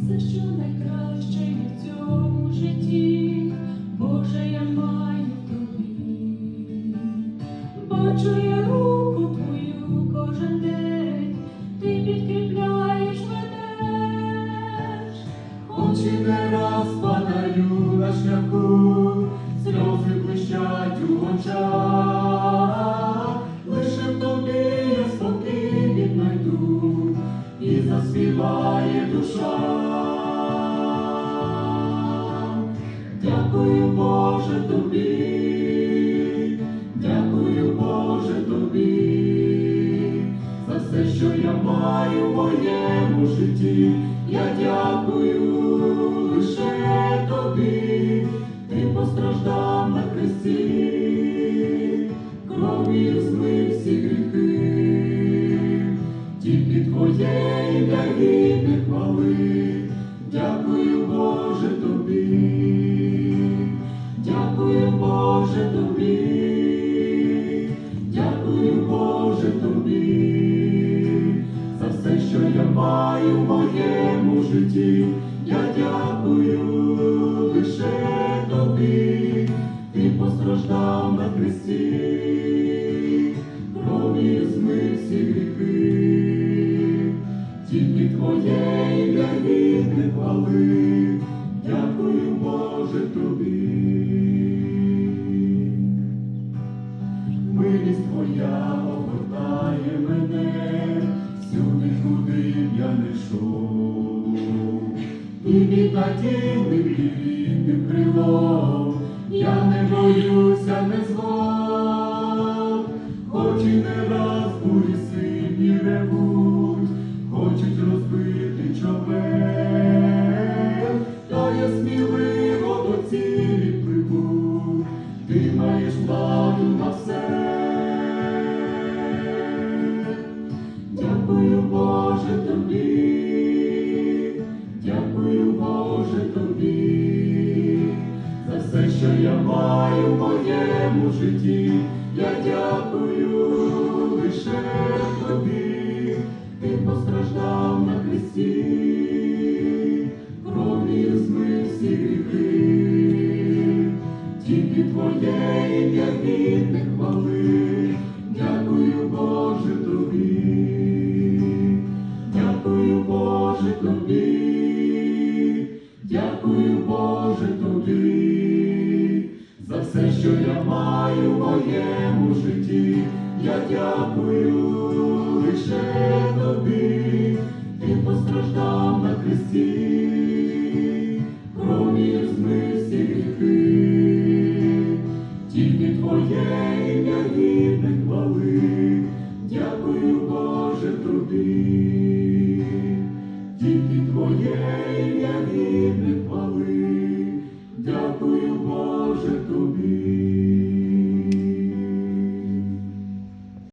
все, що найкраще є в цьому житті, Боже, я маю тобі. Житті, я дякую лише тобі, ти постраждав на хресті, кров'ю змив всі гріхи, тільки твоє ім'я гідне хвали, житті, я дякую лише тобі, ти постраждав на хресті, крові змив всі гріхи, тільки твоє ім'я гідне хвали, дякую, Боже, тобі. І від надійних і рідним крилом я не боюся не зло, хоч і не раз бурі сильні ревуть, хочуть розбити човен, та я сміливо до цілі пливу, ти маєш владу на все. Маю в моєму житті, я дякую лише тобі, ти постраждав на хресті, кров'ю змив всі гріхи, тільки твоє ім'я гідне хвали, дякую, Боже, тобі, дякую, Боже, тобі, дякую, Боже, тобі, я дякую лише тобі, ти постраждав на хресті, кров'ю змив всі гріхи, тільки твоє ім'я гідне хвали, дякую, Боже, тобі, тільки твоє ім'я гідне хвали, дякую, Боже, тобі.